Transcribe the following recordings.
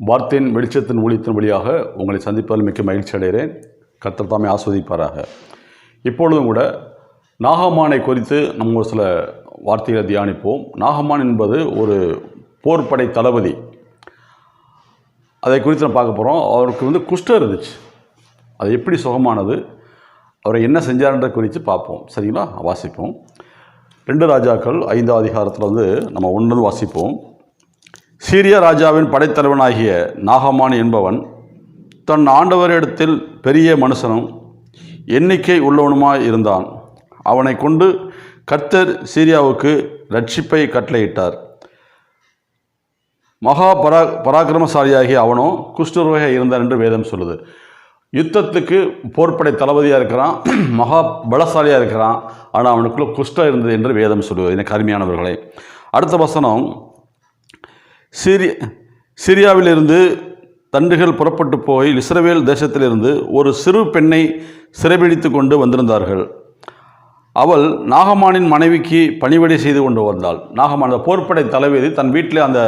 வார்த்தையின் வெளிச்சத்தின் ஊழியத்தின் வழியாக உங்களை சந்திப்பதில் மிக்க மகிழ்ச்சி அடைகிறேன். கத்தர் தாமே ஆஸ்வதிப்பாராக. இப்பொழுதும் கூட நாகமானை குறித்து நம்ம ஒரு சில வார்த்தைகளை தியானிப்போம். நாகமான் என்பது ஒரு போர்ப்படை தளபதி. அதை குறித்து நம்ம பார்க்க போகிறோம் அவருக்கு வந்து குஷ்டம் இருந்துச்சு. அது எப்படி சுகமானது? அவரை என்ன செஞ்சார்ன்ற குறித்து பார்ப்போம். சரிங்களா? வாசிப்போம். ரெண்டு ராஜாக்கள் ஐந்தாம் அதிகாரத்தில் வந்து நம்ம ஒன்று வாசிப்போம். சீரிய ராஜாவின் படைத்தலைவனாகிய நாகமான் என்பவன் தன் ஆண்டவரிடத்தில் பெரிய மனுஷனும் எண்ணிக்கை உள்ளவனுமாய் இருந்தான். அவனை கொண்டு கர்த்தர் சீரியாவுக்கு ரட்சிப்பை கட்டளையிட்டார். மகா பரா பராக்கிரமசாலியாகிய அவனோ குஷ்டரோக இருந்தான் என்று வேதம் சொல்லுது. யுத்தத்துக்கு போர்ப்படை தளபதியாக இருக்கிறான் மகா பலசாலியாக இருக்கிறான் ஆனால் அவனுக்குள்ள குஷ்டம் இருந்தது என்று வேதம் சொல்லுவது எனக்கு அருமையானவர்களே அடுத்த வசனம் சிரி சிரியாவிலிருந்து தண்டுகள் புறப்பட்டு போய் இஸ்ரவேல் தேசத்திலிருந்து ஒரு சிறு பெண்ணை சிறைபிடித்து கொண்டு வந்திருந்தார்கள். அவள் நாகமானின் மனைவிக்கு பணிவிடை செய்து கொண்டு வந்தாள். நாகமான் அந்த போர்ப்படை தலைவதி தன் வீட்டில் அந்த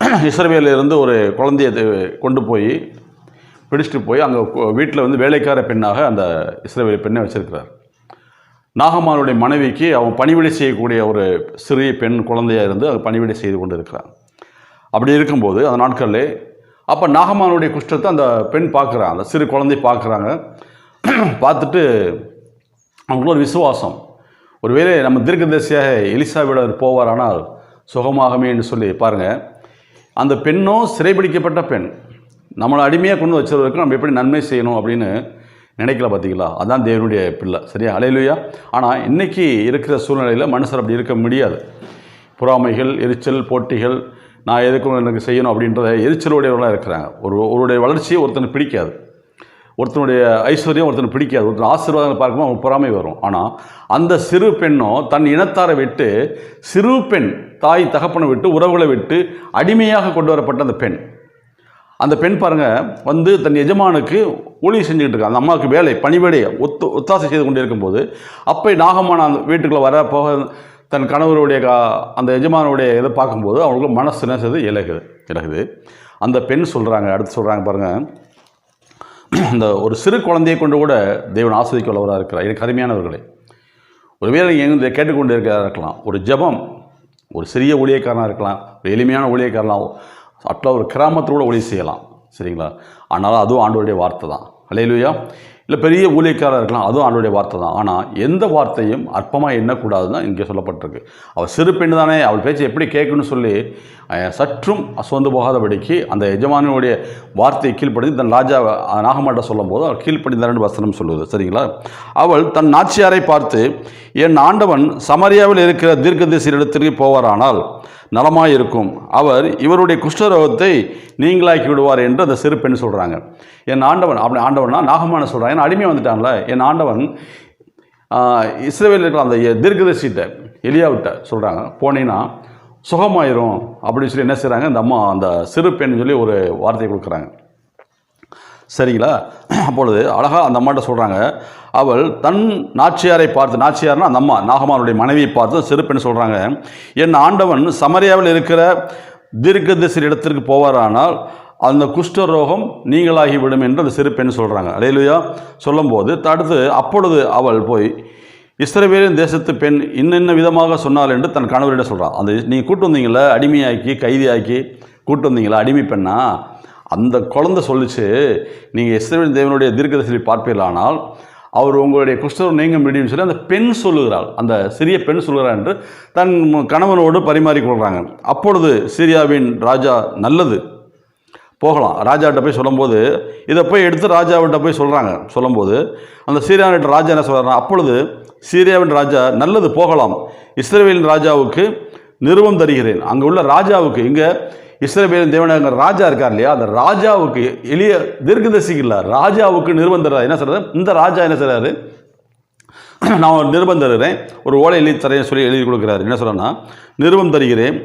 இஸ்ரவேலிருந்து ஒரு குழந்தையை கொண்டு போய் பிடிச்சிட்டு போய் அங்கே வீட்டில் வந்து வேலைக்கார பெண்ணாக அந்த இஸ்ரவேல் பெண்ணை வச்சிருக்கிறார். நாகமானுடைய மனைவிக்கு அவன் பணிவிடை செய்யக்கூடிய ஒரு சிறிய பெண் குழந்தையாக இருந்து அது பணிவிடை செய்து கொண்டு இருக்கிறான் அப்படி இருக்கும்போது அந்த நாட்களில் அப்போ நாகமானுடைய குஷ்டத்தை அந்த பெண் பார்க்குறாங்க அந்த சிறு குழந்தை பார்க்குறாங்க. பார்த்துட்டு அவங்களுக்கு ஒரு விசுவாசம். ஒருவேளை நம்ம தீர்க்கதரிசியாக போவார் ஆனால் சுகமாகமே என்று சொல்லி பாருங்கள் அந்த பெண்ணும் சிறைபிடிக்கப்பட்ட பெண். நம்மளை அடிமையாக கொண்டு வச்சவருக்கு நம்ம எப்படி நன்மை செய்யணும் அப்படின்னு நினைக்கல பார்த்தீங்களா அதான் தேவனுடைய பிள்ளை. சரியா? அலையிலுயா ஆனால் இன்றைக்கி இருக்கிற சூழ்நிலையில் மனுஷர் அப்படி இருக்க முடியாது. பொறாமைகள் எரிச்சல் போட்டிகள் நான் எதுக்கும் எனக்கு செய்யணும் அப்படின்றத எரிச்சலுடையவர்களாக இருக்கிறாங்க. ஒரு ஒருடைய வளர்ச்சியை ஒருத்தனுக்கு பிடிக்காது. ஒருத்தனுடைய ஐஸ்வர்யம் ஒருத்தனை பிடிக்காது. ஒருத்தன் ஆசீர்வாதம் பார்க்கும்போது அவன் பொறாமை வரும். ஆனால் அந்த சிறு பெண்ணும் தன் இனத்தாரை விட்டு சிறு பெண் தாய் தகப்பனை விட்டு உறவுகளை விட்டு அடிமையாக கொண்டு வரப்பட்ட அந்த பெண். அந்த பெண் பாருங்க வந்து தன் எஜமானுக்கு ஊழியம் செஞ்சுக்கிட்டு இருக்கா. அந்த அம்மாவுக்கு வேலை பணிவேலையை ஒத்து ஒத்தாசை செய்து கொண்டு இருக்கும்போது அப்போ நாகமான அந்த வீட்டுக்குள்ளே வர போக தன் கணவருடைய கா- அந்த எஜமானுடைய இதை பார்க்கும்போது அவங்களுக்கு மனசு என்ன செய்யுது இலகுது இலகுது. அந்த பெண் சொல்கிறாங்க அடுத்து சொல்கிறாங்க பாருங்கள் அந்த ஒரு சிறு குழந்தையை கொண்டு கூட தேவன் ஆஸ்வதிக்க உள்ளவராக இருக்கிறார். எனக்கு அருமையானவர்களே ஒருவேளை வேளை இதை கேட்டுக்கொண்டு இருக்கிறதா இருக்கலாம். ஒரு ஜெபம் ஒரு சிறிய ஊழியக்காரனாக இருக்கலாம் ஒரு எளிமையான ஊழியக்காரலாம் அட்லா ஒரு கிராமத்தில் கூட ஒளி செய்யலாம். சரிங்களா? ஆனாலும் அதுவும் ஆண்டோருடைய வார்த்தை தான். அலையிலுயா இல்லை பெரிய ஊழியக்காரர் இருக்கலாம். அதுவும் அவனுடைய வார்த்தை தான். ஆனால் எந்த வார்த்தையும் அற்பமாக எண்ணக்கூடாதுன்னு இங்கே சொல்லப்பட்டிருக்கு. அவள் சிறு பெண் தானே அவள் பேச்சு எப்படி கேட்கணும்னு சொல்லி சற்றும் அசோர்ந்து போகாதபடிக்கு அந்த எஜமானியுடைய வார்த்தையை கீழ்ப்படி தன் ராஜா நாகமாட்ட சொல்லும்போது அவள் கீழ்ப்படிந்தார்னு வசனம் சொல்லுவது. சரிங்களா? அவள் தன் நாச்சியாரை பார்த்து என் ஆண்டவன் சமரியாவில் இருக்கிற தீர்க்கதரிசியிடத்திற்கு போவாரானால் நலமாக இருக்கும் அவர் இவருடைய குஷ்டரோகத்தை நீங்களாக்கி விடுவார் என்று அந்த சிறு பெண் சொல்கிறாங்க என் ஆண்டவன் அப்படி ஆண்டவனா நாகமான சொல்கிறாங்க ஏன்னா அடிமை வந்துட்டான்ல. என் ஆண்டவன் இஸ்ரேவேல் இருக்கிற அந்த தீர்க்கதர்சிட்ட எலியாவிட்ட சொல்கிறாங்க போனீங்கன்னா சுகமாயிரும் அப்படின்னு சொல்லி என்ன செய்கிறாங்க அந்த அம்மா அந்த சிறு பெண் சொல்லி ஒரு வார்த்தை கொடுக்குறாங்க. சரிங்களா? அப்பொழுது அழகாக அந்த அம்மாட்ட சொல்கிறாங்க அவள் தன் நாச்சியாரை பார்த்து நாச்சியார்னா அந்த அம்மா நாகமானுடைய மனைவியை பார்த்து சிறு பெண் சொல்கிறாங்க என் ஆண்டவன் சமரியாவில் இருக்கிற தீர்க்கதரிசி இடத்திற்கு போவாரானால் அந்த குஷ்டரோகம் நீங்களாகி விடும் என்று அந்த சிறு பெண் சொல்கிறாங்க அலையிலையா சொல்லும்போது தடுத்து அப்பொழுது அவள் போய் இஸ்ரவேலின் தேசத்து பெண் இன்னென்ன விதமாக சொன்னாள்? என்று தன் கணவரிடம் சொல்கிறான் அந்த நீங்கள் கூட்டு வந்தீங்களே அடிமையாக்கி கைதியாக்கி கூட்டு வந்தீங்களா அடிமை பெண்ணா? அந்த குழந்தை சொல்லிச்சு நீங்கள் இஸ்ரவேல் தேவனுடைய தீர்க்கதரிசி பார்ப்பீர்களானால் அவர் உங்களுடைய குஷ்டரம் நீங்க முடியும்னு சொல்லி அந்த பெண் சொல்லுகிறாள். அந்த சிறிய பெண் சொல்லுகிறாள் என்று தன் கணவனோடு பரிமாறிக்கொள்கிறாங்க அப்பொழுது சீரியாவின் ராஜா நல்லது போகலாம். ராஜாட்ட போய் சொல்லும்போது இதை போய் எடுத்து ராஜாவிட்ட போய் சொல்கிறாங்க சொல்லும்போது அந்த சீரியாவின் ராஜா என்ன சொல்கிறாங்க அப்பொழுது சீரியாவின் ராஜா நல்லது போகலாம். இஸ்ரேலின் ராஜாவுக்கு நிறுவம் தருகிறேன். அங்கே உள்ள ராஜாவுக்கு இங்கே இஸ்ரவேலின் தேவனாக ராஜா இருக்கார் இல்லையா? அந்த ராஜாவுக்கு எளிய தீர்க்கதரிசிக்கு இல்லை ராஜாவுக்கு நிருபம் என்ன சொல்கிறாரு இந்த ராஜா என்ன செய்றாரு நான் ஒரு நிருபம் தருகிறேன் ஒரு ஓலை எழுதி தரேன் சொல்லி எழுதி கொடுக்குறாரு. என்ன சொல்கிறேன்னா நிருபம் தருகிறேன்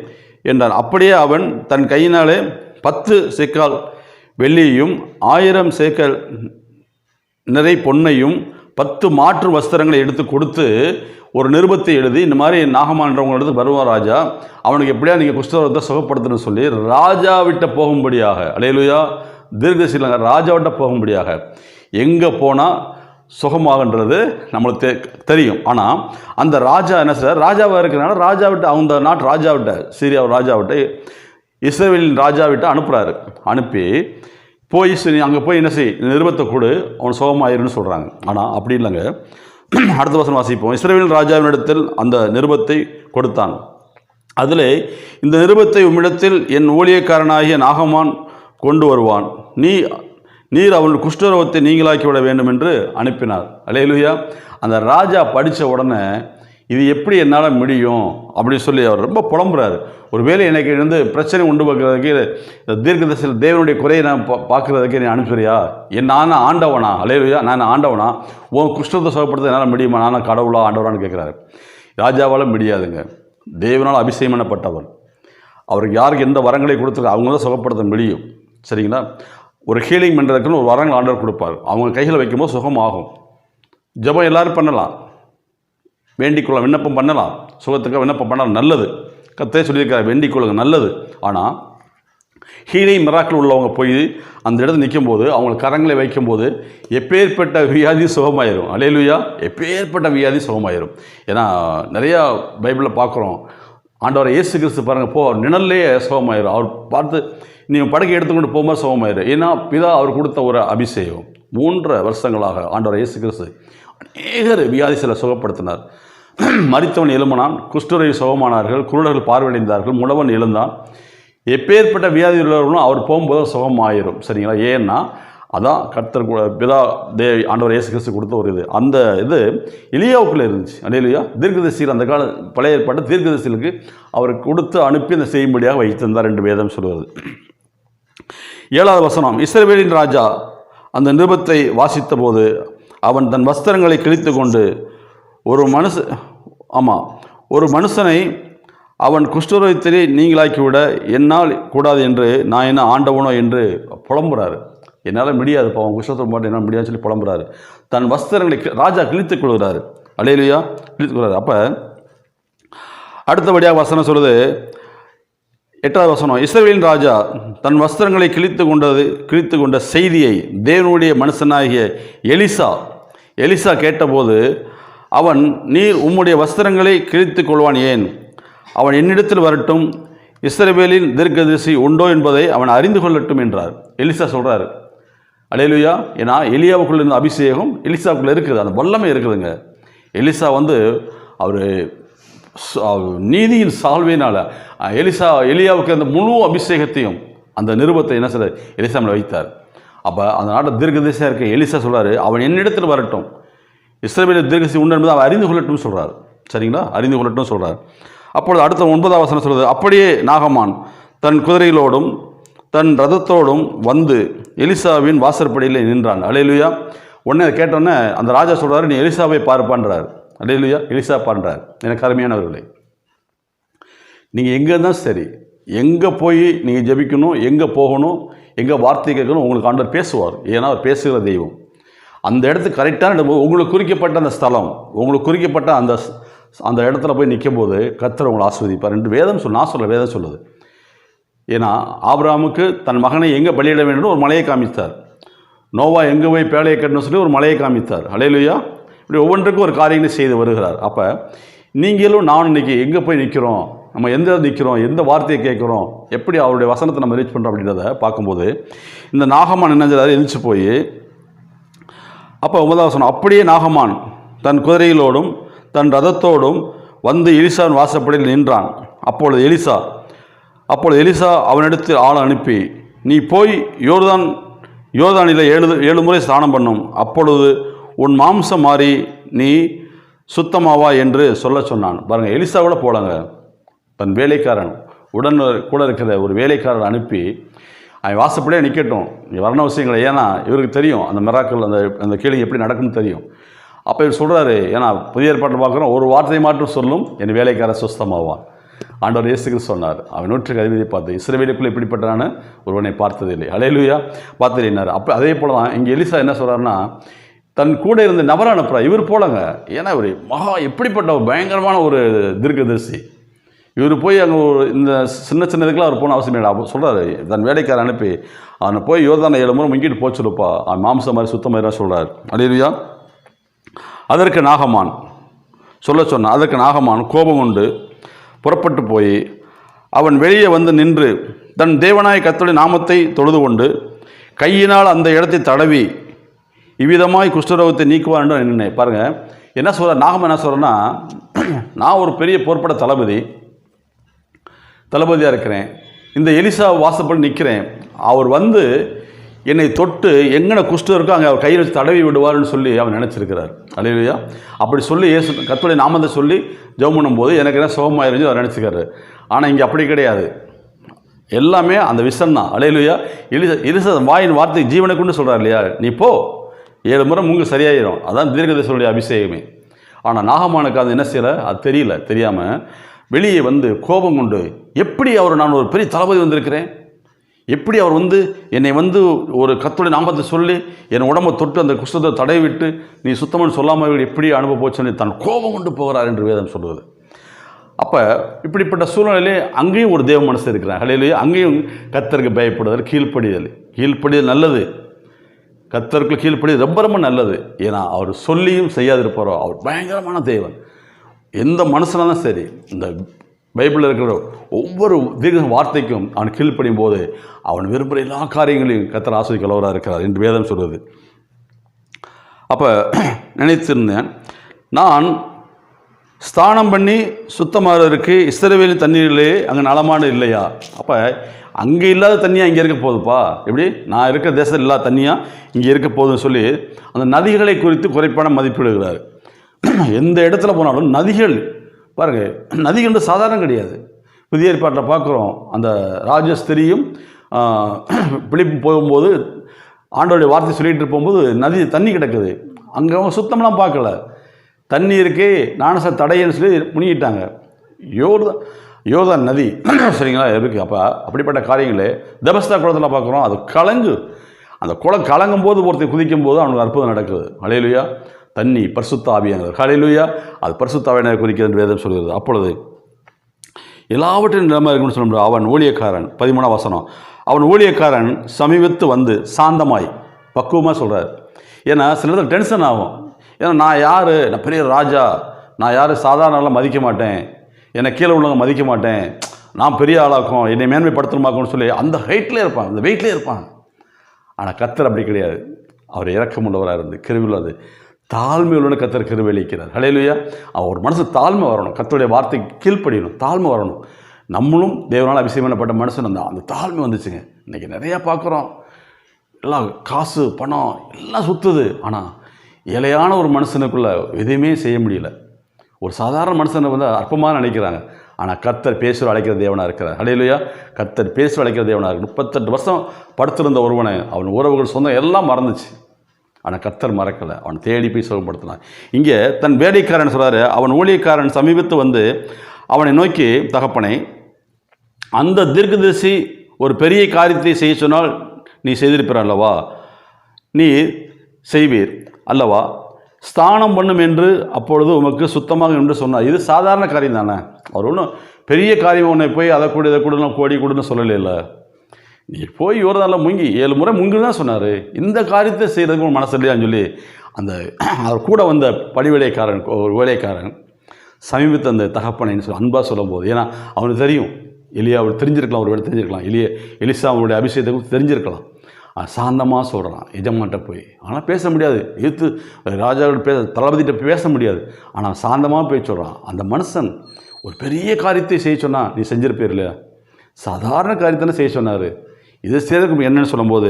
என்றான் அப்படியே அவன் தன் கையினாலே பத்து சேக்கால் வெள்ளியையும் ஆயிரம் சேக்கல் நிறை பொன்னையும் பத்து மாற்று வஸ்திரங்களை எடுத்து கொடுத்து ஒரு நிருபத்தை எழுதி இந்த மாதிரி நாகமான்றவங்களிடத்து வருவான் ராஜா அவனுக்கு எப்படியா நீங்கள் குஷ்டரோகத்தை சுகப்படுத்தணும்னு சொல்லி ராஜாவிட்ட போகும்படியாக அலையலுயா ராஜா ராஜாவிட்ட போகும்படியாக எங்கே போனால் சுகமாகன்றது நம்மளுக்கு தெ தெரியும். ஆனால் அந்த ராஜா என்ன சார் ராஜாவாக இருக்கிறனால ராஜாவிட்ட அந்த நாட்டு ராஜாவிட்ட சீரியா ராஜாவிட்ட இஸ்ரேலின் ராஜாவிட்ட அனுப்புகிறாரு அனுப்பி போய் சரி அங்கே போய் என்ன செய் நிருபத்தை கொடு அவன் சுகமாயிருன்னு சொல்கிறாங்க ஆனால் அப்படி இல்லைங்க. அடுத்த வசனம் வாசிப்போம். இஸ்ரேலின் ராஜாவினிடத்தில் அந்த நிருபத்தை கொடுத்தான். அதில் இந்த நிருபத்தை உம்மிடத்தில் என் ஊழியக்காரனாகிய நாகமான் கொண்டு வருவான். நீ நீர் அவன் குஷ்டரோகத்தை நீங்களாக்கி விட வேண்டும் என்று அனுப்பினார். அலையலுயா. அந்த ராஜா படித்த உடனே இது எப்படி என்னால் முடியும்? அப்படின்னு சொல்லி அவர் ரொம்ப புலம்புறாரு. ஒருவேளை எனக்கு வந்து பிரச்சனை உண்டு பார்க்குறதுக்கு இந்த தசையில் தேவனுடைய குறையை நான் பா பார்க்குறதுக்கு நீ அனுப்புறியா? என் நான் ஆண்டவனா? அலையலுயா நான் ஆண்டவனா? உன் குஷ்டத்தை சுகப்படுத்த என்னால் முடியுமா? நான் கடவுளா ஆண்டவனான்னு கேட்குறாரு ராஜாவால் முடியாதுங்க. தேவனால் அபிஷேகம் பண்ணப்பட்டவர். அவருக்கு யாருக்கு எந்த வரங்களை கொடுத்துருக்க அவங்க தான் சுகப்படுத்த முடியும். சரிங்களா? ஒரு ஹீலிங் பண்ணுறதுக்குன்னு ஒரு வரங்கள் ஆண்டவர் கொடுப்பார். அவங்க கையில் வைக்கும்போது சுகமாகும். ஜெபம் எல்லோரும் பண்ணலாம். வேண்டிக்கொள்ள விண்ணப்பம் பண்ணலாம். சுகத்துக்காக விண்ணப்பம் பண்ணலாம் நல்லது. கத்தே சொல்லியிருக்காரு வேண்டிக்கொள்ளுங்க நல்லது. ஆனால் ஹீலிங் மிராக்கள் உள்ளவங்க போய் அந்த இடத்துல நிற்கும்போது அவங்க கரங்களை வைக்கும்போது எப்பேற்பட்ட வியாதி சுகமாயிரும். அலையலுயா? எப்பேற்பட்ட வியாதி சுகமாயிரும். ஏன்னா நிறையா பைபிளில் பார்க்குறோம் ஆண்டவர் இயேசு கிறிஸ்து பாருங்கள் போ நிழல்லையே சுகமாயிரும். அவர் பார்த்து நீங்கள் படக்கை எடுத்துக்கொண்டு போகும்போது சுகமாயிரும் ஏன்னா பிதா அவர் கொடுத்த ஒரு அபிஷேகம். மூன்று வருஷங்களாக ஆண்டவர் இயேசு கிறிஸ்து அநேகர் வியாதிசில சுகப்படுத்தினார். மறித்தவன் எழும்பினான் குஷ்டரை சுகமானார்கள் குருடர்கள் பார்வையடைந்தார்கள் முழவன் எழுந்தான். எப்பேற்பட்ட வியாதி உள்ளவர்களும் அவர் போகும்போது சுகமாயிரும் சரிங்களா? ஏன்னா அதான் கர்த்தர் பிதா தேவி ஆண்டவர் இயேசு கிறிஸ்து கொடுத்த ஒரு இது. அந்த இது இலியாவுக்குள்ளே இருந்துச்சு. அடையிலையா தீர்க்கதரிசியில் அந்த கால பழைய ஏற்பட்ட தீர்க்கதரிசிகளுக்கு அவர் கொடுத்து அனுப்பி அந்த செய்யும்படியாக வைத்திருந்தார் ரெண்டு வேதம் சொல்வது ஏழாவது வசனம் இஸ்ரவேலின் ராஜா அந்த நிருபத்தை வாசித்த போது அவன் தன் வஸ்திரங்களை கிழித்து கொண்டு ஒரு மனுஷ ஆமாம் ஒரு மனுஷனை அவன் குஷ்டரோகத்திலே நீங்களாக்கிவிட என்னால் கூடாது என்று நான் என்ன ஆண்டவனோ என்று புலம்புறாரு. என்னால் முடியாது அவன் குஷ்டத்தை போட்டு என்னால் முடியாதுன்னு சொல்லி புலம்புறாரு. தன் வஸ்திரங்களை கி- ராஜா கிழித்துக் கொள்கிறாரு. அலையிலையா கிழித்துக் கொள்கிறார். அப்போ அடுத்தபடியாக வசனம் சொல்லுது எட்டாவது வசனம் இஸ்ரேலின் ராஜா தன் வஸ்திரங்களை கிழித்து கொண்டது கிழித்து கொண்ட செய்தியை தேவனுடைய மனுஷனாகிய எலிசா எலிசா கேட்டபோது அவன் நீர் உம்முடைய வஸ்திரங்களை கிழித்து கொள்வான் ஏன்? அவன் என்னிடத்தில் வரட்டும். இஸ்ரவேலின் தீர்க்கதரிசி உண்டோ என்பதை அவன் அறிந்து கொள்ளட்டும் என்றார். எலிசா சொல்கிறார் அலையலுயா ஏன்னா எலியாவுக்குள்ள இருந்த அபிஷேகம் எலிசாவுக்குள்ளே இருக்குது. அந்த வல்லமை இருக்குதுங்க. எலிசா வந்து அவர் நீதியின் சால்வையினால் எலிசா எலியாவுக்கு அந்த முழு அபிஷேகத்தையும் அந்த நிருபத்தை என்ன செய்ய எலிசா வைத்தார். அப்போ அந்த நாட்டில் தீர்க்கதிசையாக இருக்க எலிசா சொல்கிறார் அவன் என்னிடத்தில் வரட்டும். இஸ்ரவேலில் தீர்க்கதரிசி உண்டு என்பதை அவன் அறிந்து கொள்ளட்டும் சொல்கிறார் சரிங்களா? அறிந்து கொள்ளட்டும் சொல்கிறார் அப்பொழுது அடுத்த ஒன்பதாம் வசனம் சொல்கிறது அப்படியே நாகமான் தன் குதிரைகளோடும் தன் ரதத்தோடும் வந்து எலிசாவின் வாசற்படியில் நின்றான் அலையிலுயா உடனே அதை கேட்டோன்னே அந்த ராஜா சொல்கிறாரு நீ எலிசாவை பார்ப்பான்றார். அலையிலுயா எலிசா பான்றார் எனக்கு அருமையானவர்களே நீங்கள் எங்கே இருந்தால் சரி எங்கே போய் நீங்கள் ஜெபிக்கணும் எங்கே போகணும் எங்கே வார்த்தை கேட்கணும் உங்களுக்கு ஆண்டவர் பேசுவார். ஏன்னா அவர் பேசுகிற தெய்வம். அந்த இடத்துக்கு கரெக்டான இடம் உங்களுக்கு குறிக்கப்பட்ட அந்த ஸ்தலம் உங்களுக்கு குறிக்கப்பட்ட அந்த ஸ்- அந்த இடத்துல போய் நிற்கும்போது கத்தர் உங்களை ஆஸ்வதிப்பார். ரெண்டு வேதம் சொல் நான் சொல்ல வேதம் சொல்லுது. ஏன்னா ஆபிராமுக்கு தன் மகனை எங்கே பலியிட வேண்டும் ஒரு மலையை காமித்தார். நோவா எங்கே போய் பேழையை கட்டணும்னு சொல்லி ஒரு மலையை காமித்தார். அலையிலுயா இப்படி ஒவ்வொன்றுக்கும் ஒரு காரியங்களை செய்து வருகிறார். அப்போ நீங்களும் நான் இன்னைக்கு எங்கே போய் நிற்கிறோம் நம்ம எந்த நிற்கிறோம்? எந்த வார்த்தையை கேட்குறோம்? எப்படி அவருடைய வசனத்தை நம்ம ரீச் பண்ணுறோம் அப்படின்றத பார்க்கும்போது இந்த நாகமான் என்ன எழுச்சி போய் அப்போ ஒன்பதாவது சொன்னோம் அப்படியே நாகமான் தன் குதிரைகளோடும் தன் ரதத்தோடும் வந்து எலிசாவின் வாசப்படியில் நின்றான். அப்பொழுது எலிசா அப்பொழுது எலிசா அவனிடத்தில் ஆள் அனுப்பி நீ போய் யோர்தான் யோர்தானில் ஏழு ஏழு முறை ஸ்நானம் பண்ணும். அப்பொழுது உன் மாம்சம் மாறி நீ சுத்தமாவா? என்று சொல்ல சொன்னான். பாருங்கள் எலிசா கூட போலங்க. தன் வேலைக்காரன் உடன் கூட இருக்கிற ஒரு வேலைக்காரன் அனுப்பி அவன் வாசப்படியே நிற்கட்டும் நீ வரண விஷயங்களை ஏன்னா இவருக்கு தெரியும். அந்த மிராக்கள் அந்த அந்த கேள்வி எப்படி நடக்கும்னு தெரியும். அப்போ இவர் சொல்கிறாரு ஏன்னா புதிய ஏற்பாட்டில் பார்க்குறோம் ஒரு வார்த்தை மாற்றம் சொல்லும் என் வேலைக்காரன் சுஸ்தமாவான் ஆண்டவர் இயேசுக்கு சொன்னார் அவன் நூற்றுக்கு அதிபதியை பார்த்து இஸ்ரவேலுக்குள்ள இப்படிப்பட்டனான ஒருவனை பார்த்ததில்லை. அலையலுயா பார்த்ததில்லைனார் அப்போ அதே போல தான் இங்கே எலிசா என்ன சொல்கிறாருன்னா தன் கூட இருந்த நபரை அனுப்புகிறார் இவர் போலங்க. ஏன்னா இவர் மகா எப்படிப்பட்ட ஒரு பயங்கரமான ஒரு தீர்க்கதரிசி. இவர் போய் அங்கே ஒரு இந்த சின்ன சின்ன இதுக்கெல்லாம் அவர் போன அவசியம் இல்லை. சொல்கிறாரு தன் வேலைக்காரன் அனுப்பி அவனை போய் யோர்தான ஏழு முறை முங்கிட்டு போச்சுருப்பா அவன் மாம்சம் மாதிரி சுத்தம் மாதிரி சொல்கிறார் அடையிறியா அதற்கு நாகமான் சொல்ல சொன்னான் அதற்கு நாகமான் கோபம் கொண்டு புறப்பட்டு போய் அவன் வெளியே வந்து நின்று தன் தேவனாய கர்த்தருடைய நாமத்தை தொழுது கொண்டு கையினால் அந்த இடத்தை தடவி இவ்விதமாய் குஷ்டரோகத்தை நீக்குவான் என்று நின்று பாருங்கள் என்ன சொல்கிறார் நாகமன் என்ன சொல்கிறேன்னா நான் ஒரு பெரிய போர்ப்பட தளபதி தளபதியாக இருக்கிறேன். இந்த எலிசா வாசப்படி நிற்கிறேன் அவர் வந்து என்னை தொட்டு எங்கன குஷ்டம் இருக்கோ அங்கே அவர் கையில் வச்சு தடவி விடுவார்னு சொல்லி அவர் நினச்சிருக்கிறார். அலையிலையா அப்படி சொல்லி ஏசு கத்துடைய நாமத்தை சொல்லி ஜெபம் பண்ணும்போது எனக்கு என்ன சோகமாயிருந்து அவர் நினச்சிக்கிறார். ஆனால் இங்கே அப்படி கிடையாது. எல்லாமே அந்த விஷம் தான். அலையிலையா எலிசா எலிசா வாயின் வார்த்தை ஜீவனை கொண்டு சொல்கிறார் இல்லையா? நீ போ. ஏழு முறை மூங்கு சரியாயிரும். அதான் தீர்க்கதேசனுடைய அபிஷேகமே. ஆனால் நாகமானுக்கு அது என்ன செய்யலை? அது தெரியல தெரியாமல் வெளியே வந்து கோபம் கொண்டு எப்படி அவர் நான் ஒரு பெரிய தளபதி வந்திருக்கிறேன்? எப்படி அவர் வந்து என்னை வந்து ஒரு கத்துடைய நாமத்தை சொல்லி என் உடம்பை தொட்டு அந்த குஷ்டத்தை தடவி விட்டு நீ சுத்தம்னு சொல்லாமல் எப்படி அனுப்ப போச்சுன்னு தன் கோபம் கொண்டு போகிறார் என்று வேதம் சொல்வது அப்போ இப்படிப்பட்ட சூழ்நிலையிலே அங்கேயும் ஒரு தேவ மனசு இருக்கிறார். ஹலையிலேயே அங்கேயும் கத்தருக்கு பயப்படுதல் கீழ்ப்படிதல். கீழ்ப்படிதல் நல்லது. கத்தருக்கு கீழ்ப்படிதல் ரொம்ப ரொம்ப நல்லது. ஏன்னா அவர் சொல்லியும் செய்யாதிருப்பாரோ? அவர் பயங்கரமான தேவன். எந்த மனுஷனாக சரி இந்த பைபிளில் இருக்கிற ஒவ்வொரு தீர்க்க வார்த்தைக்கும் அவன் கீழ்ப்படியும் போது அவன் விரும்புகிற எல்லா காரியங்களையும் கத்தர் ஆசிரியர் இருக்கிறார் என்று வேதம் சொல்வது அப்போ நினைத்திருந்தேன் நான் ஸ்தானம் பண்ணி சுத்தமாகிறதுக்கு இஸ்ரவேலின் தண்ணீரிலே அங்கே நலமான இல்லையா? அப்போ அங்கே இல்லாத தண்ணியாக இங்கே இருக்க போகுதுப்பா. எப்படி? நான் இருக்கிற தேசத்தில் இல்லாத தண்ணியாக இங்கே இருக்க போகுதுன்னு சொல்லி அந்த நதிகளை குறித்து குறைப்பான மதிப்பிடுகிறார் எந்த இடத்துல போனாலும் நதிகள் பாருங்கள் நதிகள் சாதாரணம் கிடையாது. புதிய ஏற்பாட்டில் பார்க்குறோம். அந்த ராஜஸ்திரியும் பிளிப்பு போகும்போது ஆண்டோடைய வார்த்தை சொல்லிகிட்டு போகும்போது நதி தண்ணி கிடக்குது. அங்கே அவங்க சுத்தம்லாம் பார்க்கல. தண்ணி இருக்கே நானச தடையன்னு சொல்லி முனிகிட்டாங்க. யோர்தான் யோர்தான் நதி. சரிங்களா இருக்குது அப்போ அப்படிப்பட்ட காரியங்களே தபஸ்தா குளத்தில் பார்க்குறோம். அது கலங்கு. அந்த குளம் கலங்கும் போது ஒருத்தர் குதிக்கும் போது அவனுக்கு அற்புதம் நடக்குது. அலையிலையா தண்ணி பரிசுத்த ஹலிலுயா அது பரிசுத்த ஆவியானவர் குறிக்கிறது வேதம் சொல்கிறது. அப்பொழுது எல்லாவற்றின் நிலைமை இருக்குன்னு சொல்ல முடியாது. அவன் ஊழியக்காரன். பதிமூணாம் வசனம். அவன் ஊழியக்காரன் சமீபத்து வந்து சாந்தமாய் பக்குவமாக சொல்கிறார் ஏன்னா சில நேரத்தில் டென்ஷன் ஆகும். ஏன்னா நான் யார்? நான் பெரிய ராஜா. நான் யார்? சாதாரணலாம் மதிக்க மாட்டேன். என்னை கீழே உள்ளவங்க மதிக்க மாட்டேன். நான் பெரிய ஆளாக்கும். என்னை மேன்மைப்படுத்தணுமாக்கும்னு சொல்லி அந்த ஹைட்லேயே இருப்பான். அந்த வெயிட்லேயே இருப்பான். ஆனால் கத்தர் அப்படி கிடையாது. அவர் இறக்கமுள்ளவராக இருந்து கிருவில்லாது அது உள்ளவன கத்தர் கிருவெளிக்கிறார் ஹலையிலுயா அவர் ஒரு மனசு தாழ்மை வரணும். கத்தருடைய வார்த்தை கீழ்ப்படியணும். தாழ்மை வரணும். நம்மளும் தேவனால் அபிஷேகம் பண்ணப்பட்ட மனுஷன் அந்த அந்த தாழ்மை வந்துச்சுங்க. இன்றைக்கி நிறையா பார்க்குறோம். எல்லாம் காசு பணம் எல்லாம் சுற்றுது ஆனால் இலையான ஒரு மனுஷனுக்குள்ளே எதுவுமே செய்ய முடியல. ஒரு சாதாரண மனுஷனை வந்து அற்பமாக நினைக்கிறாங்க. ஆனால் கத்தர் பேசுகிற அழைக்கிற தேவனாக இருக்கிறார். அடையிலையா கத்தர் பேசுகிற அழைக்கிற தேவனாக இருக்கு முப்பத்தெட்டு வருஷம் படுத்திருந்த ஒருவனை அவன் உறவுகள் சொந்தம் எல்லாம் மறந்துச்சு. ஆனால் கத்தர் மறக்கலை. அவன் தேடி போய் சுகப்படுத்தினான் இங்கே தன் வேலைக்காரன் சொல்கிறாரு அவன் ஊழியக்காரன் சமீபத்து வந்து அவனை நோக்கி தகப்பனை அந்த தீர்க்கதரிசி ஒரு பெரிய காரியத்தை செய்ய சொன்னால் நீ செய்திருப்பிற அல்லவா? நீ செய்வீர் அல்லவா? ஸ்தானம் பண்ணும் என்று அப்பொழுது உமக்கு சுத்தமாக என்று சொன்னார். இது சாதாரண காரியம் தானே? அவர் ஒன்றும் பெரிய காரியம் உன்னை போய் அதை கூட இதை கூடலாம் கோடி கொடுன்னு சொல்லலைல்ல. நீ போய் ஒரு நாளில் முங்கி ஏழு முறை முங்குன்னு தான் சொன்னார். இந்த காரியத்தை செய்கிறதுக்கு உன் மனசு இல்லையான்னு சொல்லி அந்த அவர் கூட வந்த படிவேலைக்காரன் ஒரு வேலைக்காரன் சமீபத்து அந்த தகப்பனைன்னு சொல்லி அன்பாக சொல்லும்போது ஏன்னா அவனுக்கு தெரியும் எலியா அவர் தெரிஞ்சிருக்கலாம் ஒரு வேலை தெரிஞ்சிருக்கலாம். எலிய எலிசா அவனுடைய அபிஷேகத்தை தெரிஞ்சிருக்கலாம். சாந்தமாக சொல்கிறான் எஜமான்ட்ட போய். ஆனால் பேச முடியாது. எதிர்த்து ராஜாவோட பேச தளபதிகிட்ட பேச முடியாது. ஆனால் சாந்தமாக போய் சொல்கிறான் அந்த மனுஷன் ஒரு பெரிய காரியத்தை செய்ய சொன்னால் நீ செஞ்சிருப்பேர் இல்லையா? சாதாரண காரியத்தானே செய்ய சொன்னார். இதை செய்யறதுக்கு என்னன்னு சொல்லும்போது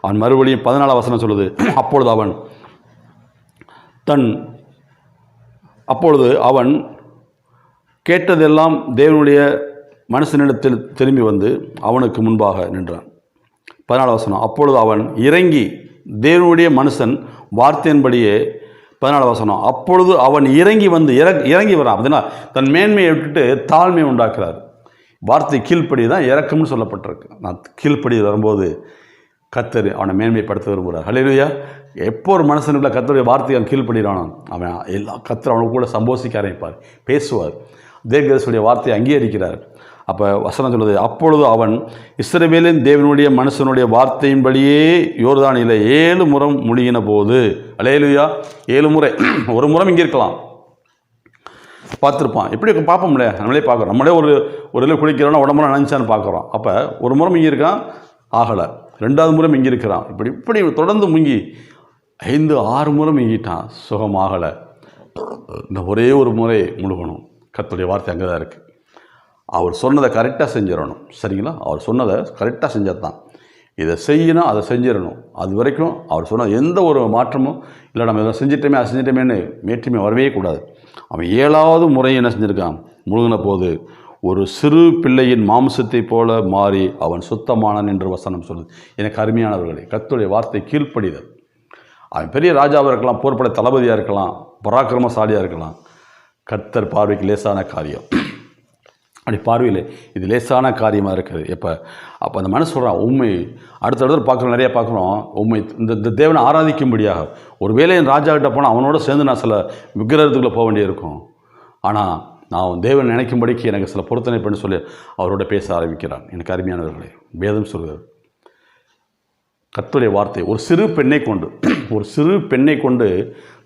அவன் மறுபடியும் பதினாலாம் வசனம் சொல்லுது அப்பொழுது அவன் தன் அப்பொழுது அவன் கேட்டதெல்லாம் தேவனுடைய மனுஷனிடத்தில் திரும்பி வந்து அவனுக்கு முன்பாக நின்றான். பதினாலு வசனம் அப்பொழுது அவன் இறங்கி தேவனுடைய மனுஷன் வார்த்தையின்படியே பதினாலு வசனம் அப்பொழுது அவன் இறங்கி வந்து இற இறங்கி வரான். அப்படின்னா தன் மேன்மையை விட்டுட்டு தாழ்மையை உண்டாக்குறார். வார்த்தை கீழ்ப்படி தான் இறக்கம்னு சொல்லப்பட்டிருக்கு. நான் கீழ்ப்படி வரும்போது கத்தர் அவனை மேன்மைப்படுத்த விரும்புகிறார். ஹalleluya. எப்போ ஒரு மனுஷனுக்குள்ள கத்தருடைய வார்த்தையை அவன் கீழ்ப்படுகிறானோ அவன் எல்லா கத்தர் அவனுக்கு கூட சம்போசிக்க ஆரம்பிப்பார் பேசுவார். தீர்க்கதரிசியுடைய வார்த்தையை அங்கீகரிக்கிறார். அப்போ வசனம் சொல்லுது அப்பொழுது அவன் இஸ்ரவேலின் தேவனுடைய மனுஷனுடைய வார்த்தையின்படியே யோர்தானியில் ஏழு முறம் முழுகின போது அலேலுயா ஏழு முறை ஒரு முறம் இங்கே இருக்கலாம் பார்த்துருப்பான். எப்படி பார்ப்போம்ல. நம்மளே பார்க்குறோம். நம்மளே ஒரு ஒரு இதில் குளிக்கிறோம்னா உடம்புல நினச்சான்னு பார்க்குறோம். அப்போ ஒரு முறை இங்கே இருக்கான் ஆகலை. ரெண்டாவது முறை இங்கே இருக்கிறான் இப்படி இப்படி தொடர்ந்து முங்கி ஐந்து ஆறு முறை மிங்கிட்டான். சுகமாகலை இந்த ஒரே ஒரு முறை முழுகணும். கத்துடைய வார்த்தை அங்கே தான் இருக்குது அவர் சொன்னதை கரெக்டாக செஞ்சிடணும். சரிங்களா? அவர் சொன்னதை கரெக்டாக செஞ்சால் தான் இதை செய்யணும் அதை செஞ்சிடணும். அது வரைக்கும் அவர் சொன்ன எந்த ஒரு மாற்றமும் இல்லை நம்ம இதை செஞ்சிட்டோமே அதை செஞ்சிட்டோமேன்னு மேற்றுமே வரவே கூடாது. அவன் ஏழாவது முறை என்ன செஞ்சுருக்கான்? முழுகின போது ஒரு சிறு பிள்ளையின் மாம்சத்தைப் போல மாறி அவன் சுத்தமானான் என்று வசனம் சொல்லுது. எனக்கு அருமையானவர்களே கத்துடைய வார்த்தை கீழ்ப்படிதல். அவன் பெரிய ராஜாவாக இருக்கலாம் போர்பட தளபதியாக இருக்கலாம் பராக்கிரமசாலியாக இருக்கலாம். கர்த்தர் பார்வைக்கு லேசான காரியம். அப்படி பார்வையில் இது லேசான காரியமாக இருக்குது. எப்போ? அப்போ அந்த மனசு சொல்கிறான் உண்மை அடுத்தடுத்து பார்க்குறோம் நிறையா பார்க்குறோம் உண்மை இந்த இந்த தேவனை ஆராதிக்கும்படியாக. ஒரு வேலை என் ராஜாக்கிட்ட போனால் அவனோட சேர்ந்து நான் சில விக்கிரகத்துக்குள்ளே போக வேண்டியிருக்கும். ஆனால் நான் தேவன் நினைக்கும்படிக்கு எனக்கு சில பொருத்தனை பண்ணி சொல்லி அவரோட பேச ஆரம்பிக்கிறான். எனக்கு அருமையானவர்களே வேதம் சொல்கிறது. கத்துடைய வார்த்தை ஒரு சிறு பெண்ணை கொண்டு ஒரு சிறு பெண்ணை கொண்டு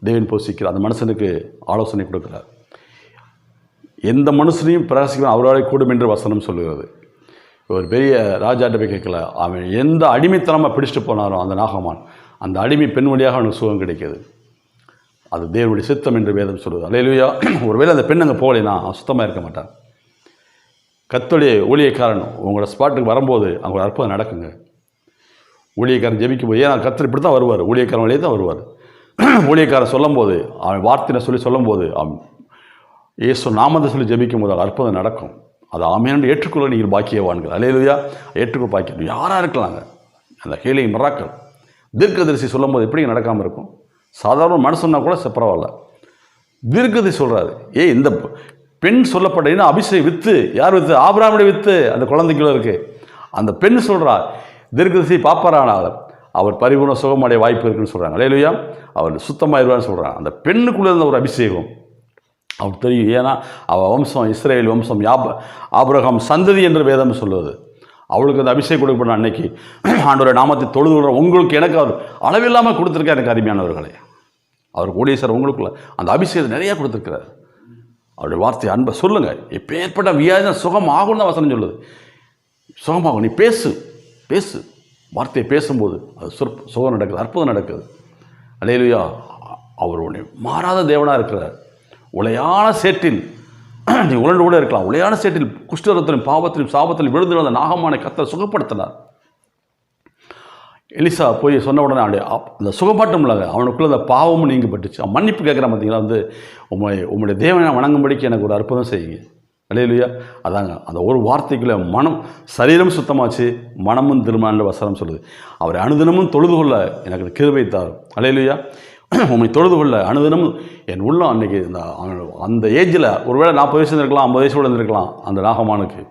தேவன் போசிக்கிறார். அந்த மனுஷனுக்கு ஆலோசனை கொடுக்குறார். எந்த மனுஷனையும் பிரகாசிக்கும் அவராலே கூடும் என்று வசனம் சொல்லுகிறது. ஒரு பெரிய ராஜாட்ட போய் கேட்கல. அவன் எந்த அடிமைத்தனமாக பிடிச்சிட்டு போனாரோ அந்த நாகமான் அந்த அடிமை பெண் வழியாக அவனுக்கு சுகம் கிடைக்கிது. அது தேவனுடைய சித்தம் என்று வேதம் சொல்லுது. அலையிலுயா ஒருவேளை அந்த பெண் அங்கே போகலைன்னா சுத்தமாக இருக்க மாட்டான். கத்தோடைய ஊழியக்காரன் உங்களோட ஸ்பாட்டுக்கு வரும்போது அவங்களோட அற்புதம் நடக்குங்க. ஊழியக்காரன் ஜெபிக்கும் போது ஏன்னா கத்தர் இப்படி தான் வருவார். ஊழியக்காரன் வழியே தான் வருவார். ஊழியக்காரன் சொல்லும்போது அவன் வார்த்தையை சொல்லி சொல்லும்போது அவன் இயேசு நாமத்தை சொல்லி ஜெபிக்கும் போது அற்புதம் நடக்கும். அது ஆமையாண்டு ஏற்றுக்கொள்ள நீங்கள் பாக்கியவான்கள். அலையிலுயா ஏற்றுக்கொள் பாக்கியம். யாராக இருக்கலாங்க அந்த ஹீலிங் மிராக்கள். தீர்க்கதரிசி சொல்லும்போது எப்படி நடக்காமல் இருக்கும்? சாதாரண மனுஷன்னா கூட பரவாயில்ல. தீர்க்கதரிசி சொல்கிறாரு ஏய் இந்த பெண் சொல்லப்பட்ட அபிஷேகம் வித்து. யார் வித்து? ஆபிராமுடைய வித்து. அந்த குழந்தைக்குள்ள இருக்கு. அந்த பெண் சொல்கிறா தீர்க்கதரிசி பாப்பாரானால் அவர் பரிபூர்ண சுகமடைய வாய்ப்பு இருக்குன்னு சொல்கிறாங்க அலையிலுயா அவர் சுத்தமாயிருவான்னு சொல்கிறாங்க அந்த பெண்ணுக்குள்ளே இருந்த ஒரு அபிஷேகம். அவருக்கு தெரியும். ஏன்னா அவள் வம்சம் இஸ்ரேல் வம்சம் யாப் ஆபிரகாம் சந்ததி என்று வேதம் சொல்லுவது அவளுக்கு அந்த அபிஷேகம் கொடுக்கப்பட்ட அன்னைக்கு. ஆண்டோட நாமத்தை தொழுது கொள்கிற உங்களுக்கு எனக்கு அவர் அளவில்லாமல் கொடுத்துருக்கார் எனக்கு அருமையானவர்களே. அவர் கோடீஸ்வரர் உங்களுக்குள்ள அந்த அபிஷேகத்தை நிறையா கொடுத்துருக்கிறார். அவருடைய வார்த்தை அன்பை சொல்லுங்கள் இப்போ ஏற்பட்ட வியாதி சுகம் ஆகும்னு தான் வசனம் சொல்லுது. சுகமாகும் நீ பேசு பேசு. வார்த்தையை பேசும்போது அது சொற் சுகம் நடக்குது அற்புதம் நடக்குது. அலையிலையா அவர் உன்னை மாறாத தேவனாக இருக்கிறார். உலையான சேற்றின் நீ உழண்டு கூட இருக்கலாம். உலையான சேற்றில் குஷ்டரத்திலும் பாவத்திலும் சாபத்திலும் விழுந்து நாகமான கத்தர் சுகப்படுத்தினார். எலிசா போய் சொன்ன உடனே அவனுடைய அந்த சுகப்பாட்டம் இல்லை அவனுக்குள்ள அந்த பாவமும் நீங்கப்பட்டுச்சு. பட்டுச்சு மன்னிப்பு கேட்குறான் பார்த்தீங்களா வந்து உம்மை உம்முடைய தேவனை வணங்கும்படிக்கு எனக்கு ஒரு அற்புதம் செய்யுங்க. இல்லையா அதாங்க அந்த ஒரு வார்த்தைக்குள்ள மனம் சரீரம் சுத்தமாச்சு மனமும் திருமான்னு வசனம் சொல்லுது. அவரை அனுதினமும் தொழுது கொள்ள எனக்கு கிருபை தாரும். அலையிலுயா. உம்மை தொழுது கொள்ள அனுதினமும் என் உள்ளம் அன்னைக்கு இந்த அந்த ஏஜில் ஒருவேளை நாற்பது வயசு இருந்திருக்கலாம் ஐம்பது வயசு கூட இருந்திருக்கலாம் அந்த நாகமானுக்கு.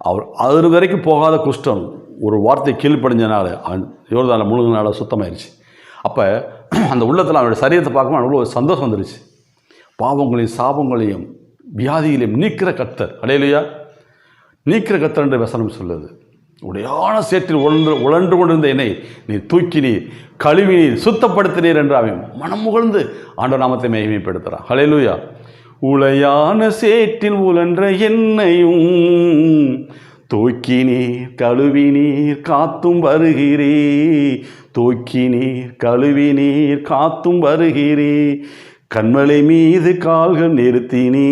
அவர் அது வரைக்கும் போகாத குஷ்டம் ஒரு வார்த்தை கீழ்ப்படிஞ்சனால அவன் யோர்தான முழுகினால சுத்தமாயிருச்சு. அப்போ அந்த உள்ளத்தில் அவனுடைய சரீரத்தை பார்க்கும்போது அவ்வளோ சந்தோஷம் வந்துருச்சு. பாவங்களையும் சாபங்களையும் வியாதிகளையும் நீக்கிற கத்தர் அடையலையா நீக்கிற கத்தர் என்று வசனம் சொல்லுது. உடையான சேற்றில் உழன்று உழன்று கொண்டிருந்த என்னை நீ தூக்கி நீர் கழுவி நீர் சுத்தப்படுத்தினீர் என்று அவன் மனம் முகழ்ந்து ஆண்ட நாமத்தை மேய்மைப்படுத்துகிறான் ஹலெலுயா உளையான சேற்றில் உழன்ற என்னையும் தூக்கி நீர் கழுவி நீர் காத்தும் வருகிறே தூக்கி நீர் கழுவி நீர் காத்தும் வருகிறே கண்மலை மீது கால்கள் நிறுத்தினீ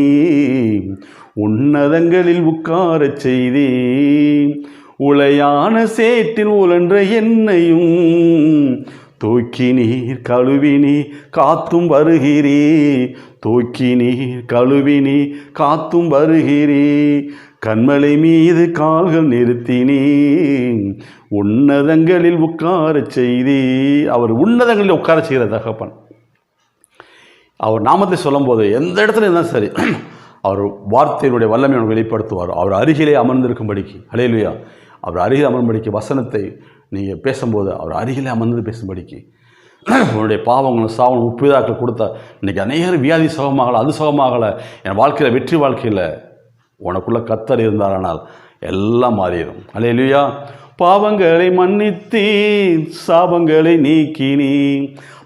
உன்னதங்களில் உட்காரச் செய்தேன் உளையான சேற்றில் உழன்ற என்னையும். தூக்கி நீர் கழுவி நீர் காத்தும் வருகிறே. தூக்கி நீர் கழுவி நீர் காத்தும் வருகிறே. கண்மலை மீது கால்கள் நிறுத்தினே உன்னதங்களில் உட்காரச் செய்தே. அவர் உன்னதங்களில் உட்கார செய்கிற தகப்பன். அவர் நாமத்தை சொல்லும்போது எந்த இடத்துல இருந்தாலும் சரி அவர் வார்த்தையினுடைய வல்லமை வெளிப்படுத்துவார். அவர் அருகிலே அமர்ந்திருக்கும்படிக்கு. அலையலுயா அவர் அருகில் அமரும்படிக்கு வசனத்தை நீங்கள் பேசும்போது அவர் அருகிலே அமர்ந்து பேசும்படிக்கு உன்னுடைய பாவங்களும் சாவங்களும் உப்பிதாக்கள் கொடுத்த இன்றைக்கி அநேகர் வியாதி சுகமாகலை அது சுகமாகலை என் வாழ்க்கையில் வெற்றி வாழ்க்கையில் உனக்குள்ளே கத்தர் இருந்தாரானால் எல்லாம் மாறிடும். அல்லையா பாவங்களை மன்னித்தீர் சாபங்களை நீக்கினி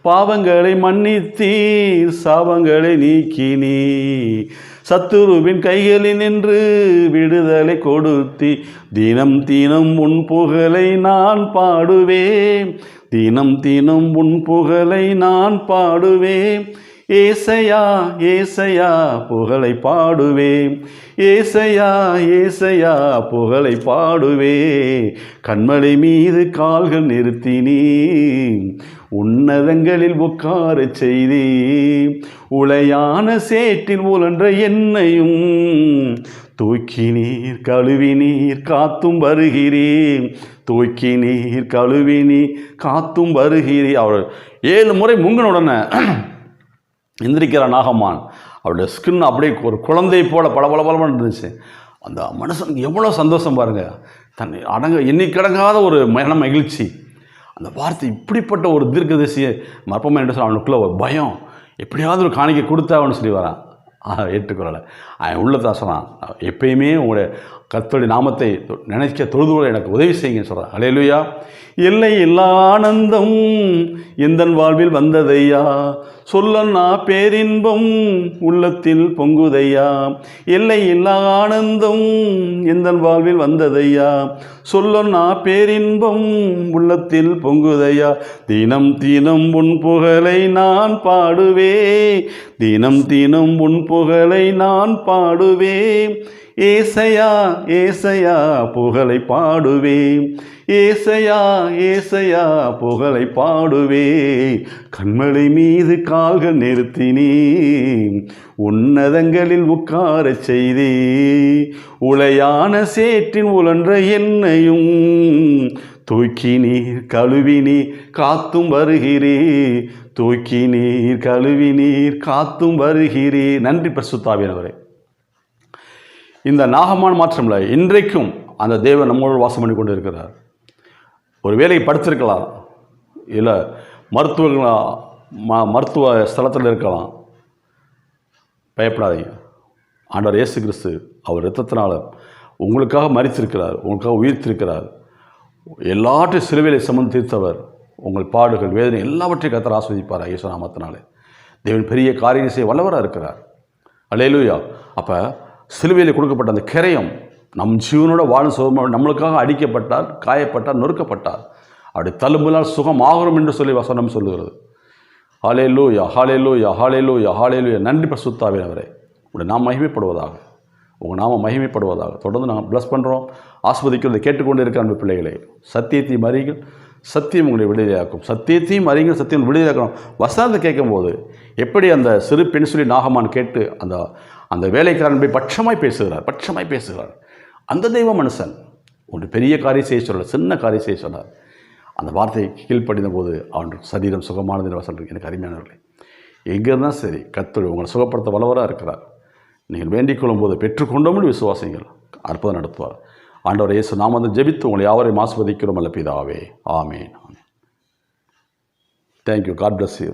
பாவங்களை மன்னித்தீர் சாபங்களை நீக்கினி சத்துருவின் கைகளில் நின்று விடுதலை கொடுத்தி தினம் தினம் உன் புகழை நான் பாடுவேன். தினம் தினம் உன் புகழை நான் பாடுவேன். ஏசையா ஏசையா புகழை பாடுவேன். ஏசையா ஏசையா புகழை பாடுவே கண்மலை மீது கால்கள் நிறுத்தினீ உன்னதங்களில் உட்காரச் செய்தி உளையான சேற்றில் உழன்ற என்னையும் தூக்கி நீர் கழுவி நீர் காத்தும் வருகிறேன் தூக்கி நீர் கழுவி நீர் காத்தும் வருகிறே அவர் ஏழு முறை முங்கின உடனே எந்திரிக்கிறான் நாகம்மான். அவருடைய ஸ்கின் அப்படியே ஒரு குழந்தை போல பளபளபளன்னு இருந்துச்சு அந்த மனுஷனுக்கு எவ்வளோ சந்தோஷம் பாருங்கள் தன்னை அடங்க எண்ணிக்கடங்காத ஒரு மன மகிழ்ச்சி அந்த வார்த்தை இப்படிப்பட்ட ஒரு தீர்க்கதரிசியை மற்பமாக என்று சொல்ல அவனுக்குள்ளே ஒரு பயம். எப்படியாவது ஒரு காணிக்கை கொடுத்தாவன்னு சொல்லி வரான். ஏற்றுக்குறலை அவன் உள்ளதான் சொன்னான். எப்பயுமே உங்களுடைய கத்தோடி நாமத்தை நினைக்க தொழுதுகளை எனக்கு உதவி செய்யுங்கன்னு சொல்கிறார் அலையலுயா எல்லை இல்லா ஆனந்தம் எந்தன் வாழ்வில் வந்ததையா? சொல்லன்னா பேரின்பம் உள்ளத்தில் பொங்குதையா? எல்லை இல்லா ஆனந்தம் எந்தன் வாழ்வில் வந்ததையா? சொல்லன்னா பேரின்பம் உள்ளத்தில் பொங்குதையா? தினம் தினம் உன் புகழை நான் பாடுவே. தினம் தினம் உன் புகழை நான் பாடுவேன் ஏசையா ஏசையா புகழை பாடுவே ஏசையா ஏசையா புகழை பாடுவே கண்மலை மீது கால்கள் நிறுத்தினே உன்னதங்களில் உட்காரச் செய்தே உளையான சேற்றின் உழன்ற என்னையும் தூக்கி நீர் கழுவி நீர் காத்தும் வருகிறே தூக்கி நீர் கழுவி நீர் காத்தும் வருகிறே நன்றி பிரசுத்தாவினவரே இந்த நாகமான மாற்றமில்லை இன்றைக்கும் அந்த தேவன் நம்மளோடு வாசம் பண்ணி கொண்டு இருக்கிறார் ஒரு வேலையை படிச்சிருக்கலாம் இல்லை மருத்துவ ம மருத்துவ ஸ்தலத்தில் இருக்கலாம். பயப்படாதீங்க. ஆண்டவர் இயேசு கிறிஸ்து அவர் இரத்தத்தினால உங்களுக்காக மறித்திருக்கிறார் உங்களுக்காக உயிர்த்திருக்கிறார். எல்லாற்றையும் சிலுவையில் சமந்து தீர்த்தவர். உங்கள் பாடுகள் வேதனை எல்லாவற்றையும் கத்தர் ஆஸ்வதிப்பார் இயேசு நாமத்தினாலே. தேவன் பெரிய காரியம் செய்ய வல்லவராக இருக்கிறார். அலையலூயா அப்போ சிலுவையில் கொடுக்கப்பட்ட அந்த கிரயம் நம் ஜீவனோட வாழும் சுகமாக நம்மளுக்காக அடிக்கப்பட்டார் காயப்பட்டார் நொறுக்கப்பட்டார். அப்படி தழும்புனால் சுகம் என்று சொல்லி வசனம் சொல்லுகிறது. ஹாலே லூயா ஹாலே லூயா ஹாலே லூயா ஹாலே லூயா நன்றி பிரசுத்தாவே அவரே. உடைய நாம் மகிமைப்படுவதாக. உங்கள் நாம மகிமைப்படுவதாக. தொடர்ந்து நாங்கள் ப்ளஸ் பண்ணுறோம் ஆஸ்வதிக்கிறது கேட்டுக்கொண்டு இருக்கிற அன்பு பிள்ளைகளே. சத்தியத்தையும் அறியுங்கள். சத்தியம் உங்களை விடுதலையாக்கும். சத்தியத்தையும் அறியுங்கள். சத்தியம் விடுதலையாக்கணும். வசனத்தை கேட்கும்போது எப்படி அந்த சிறு பெண் சொல்லி நாகமான் கேட்டு அந்த அந்த வேலைக்காரன் போய் பட்சமாய் பேசுகிறார் பட்சமாய் பேசுகிறார். அந்த தெய்வ மனுஷன் ஒரு பெரிய காரியம் செய்ய சொல்ல சின்ன காரியம் செய்ய சொன்னார். அந்த வார்த்தையை கீழ்ப்படிந்த போது அவன் சரீரம் சுகமானது வசல் எனக்கு அருமையானவர்களே எங்கே இருந்தால் சரி கத்தர் உங்களை சுகப்படுத்த வல்லவராக இருக்கிறார். நீங்கள் வேண்டிக் கொள்ளும்போது பெற்றுக்கொண்டோம்னு விசுவாசிங்கள். அற்புதம் நடத்துவார். ஆண்டவர் இயேசு நாம் வந்து ஜெபித்து உங்களை யாவரையும் ஆஸ்வதிக்கிறோம் அல்ல பிதாவே. ஆமேன். ஆமேன். Thank you God bless you